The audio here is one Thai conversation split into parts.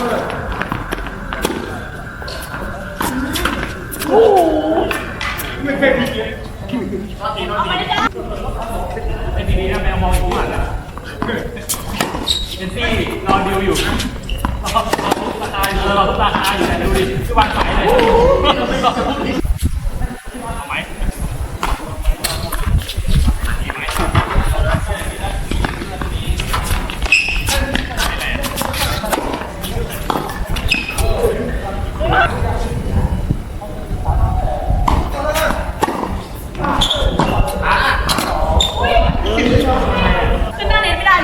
ดีดีเป็นดีนะแมวมองอยู่ข้างหลังอะเป็นซี่นอนดิวอยู่รอทุกราคาอยู่รอทุกราคาอยู่แต่ดูดิคือวางสายเลยเอาไหมดีไหม ขึ้น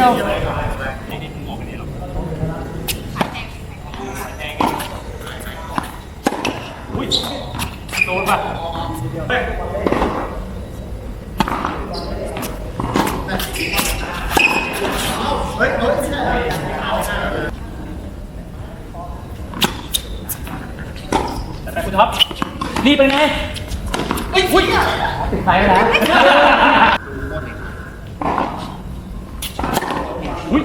อุ้ยเจ้าอุ้ยโดนป่ะเฮ้ยแต่คุณท็อปรีบไปไงเอ้ยอุ้ยติดไฟแล้ว อุ้ย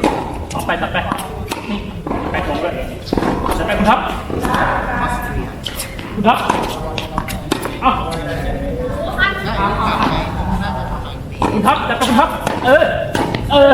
ตัดไปตัดไปนี่ไปผมเลยจะไปคุณทับคุณทับเอ้าคุณทับจะไปคุณทับเออเออ